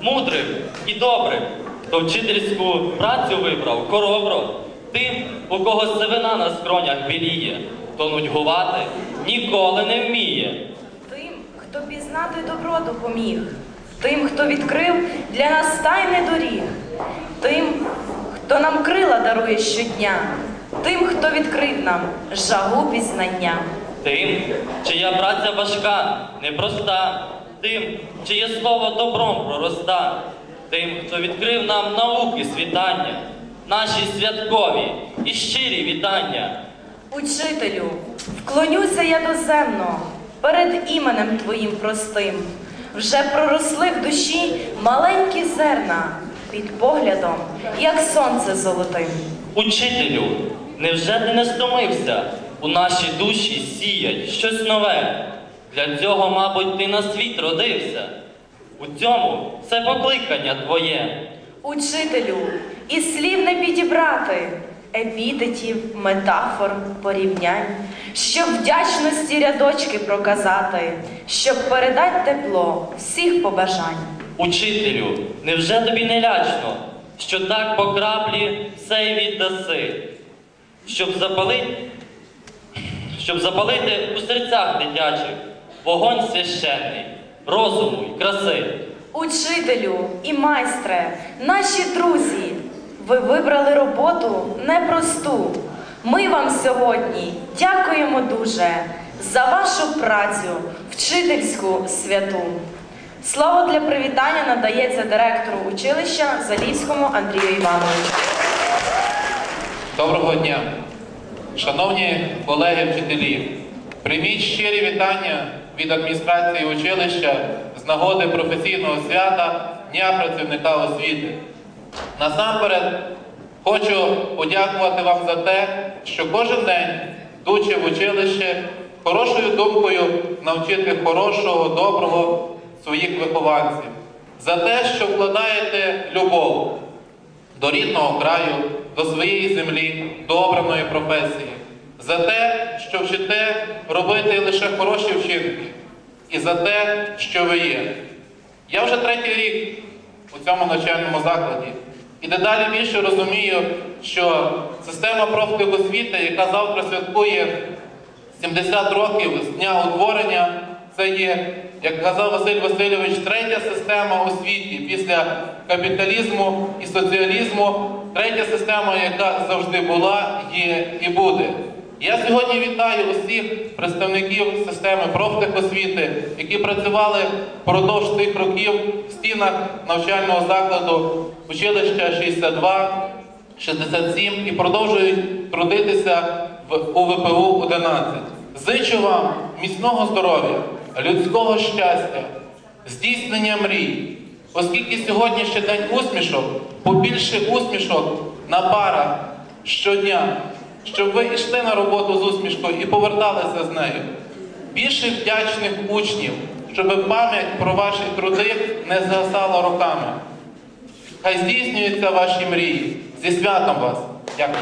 мудрим і добрим, хто вчительську працю вибрав хоробро, тим, у кого сивина на скронях біліє, хто нудьгувати ніколи не вміє. Тим, хто пізнати добро допоміг, тим, хто відкрив для нас тайни доріг, тим, хто нам крила дарує щодня, тим, хто відкрив нам жагу пізнання. Тим, чия праця важка, непроста, тим, чиє слово добром пророста, тим, хто відкрив нам науки світання, наші святкові і щирі вітання. Учителю, вклонюся я доземно перед іменем твоїм простим. Вже проросли в душі маленькі зерна під поглядом, як сонце золотим. Учителю, невже ти не стомився у наші душі сіять щось нове? Для цього, мабуть, ти на світ родився. У цьому все покликання твоє. Учителю, і слів не підібрати, епітетів, метафор, порівнянь, щоб вдячності рядочки проказати, щоб передати тепло всіх побажань. Учителю, невже тобі не лячно, що так по краплі все й віддаси, щоб запалити, щоб запалити у серцях дитячих вогонь священний, розуму й краси. Учителю і майстре, наші друзі, ви вибрали роботу непросту. Ми вам сьогодні дякуємо дуже за вашу працю, вчительську святу. Слово для привітання надається директору училища Залівському Андрію Івановичу. Доброго дня, шановні колеги вчителі. Прийміть щирі вітання від адміністрації училища з нагоди професійного свята Дня працівника освіти. Насамперед хочу подякувати вам за те, що кожен день, йдучи в училище, хорошою думкою навчити хорошого, доброго своїх вихованців, за те, що вкладаєте любов до рідного краю, до своєї землі, до обраної професії, за те, що вчите робити лише хороші вчинки, і за те, що ви є. Я вже третій рік у цьому навчальному закладі і дедалі більше розумію, що система профтехосвіти, яка завтра святкує 70 років з дня утворення, це є, як казав Василь Васильович, третя система у світі після капіталізму і соціалізму, третя система, яка завжди була, є і буде. Я сьогодні вітаю усіх представників системи профтехосвіти, які працювали впродовж тих років в стінах навчального закладу училища 62, 67 і продовжують трудитися в УВПУ 11. Зичу вам міцного здоров'я, людського щастя, здійснення мрій. Оскільки сьогодні ще день усмішок, побільше усмішок на парах щодня, щоб ви йшли на роботу з усмішкою і поверталися з нею. Більше вдячних учнів, щоб пам'ять про ваші труди не згасала роками. Хай здійснюються ваші мрії. Зі святом вас! Дякую.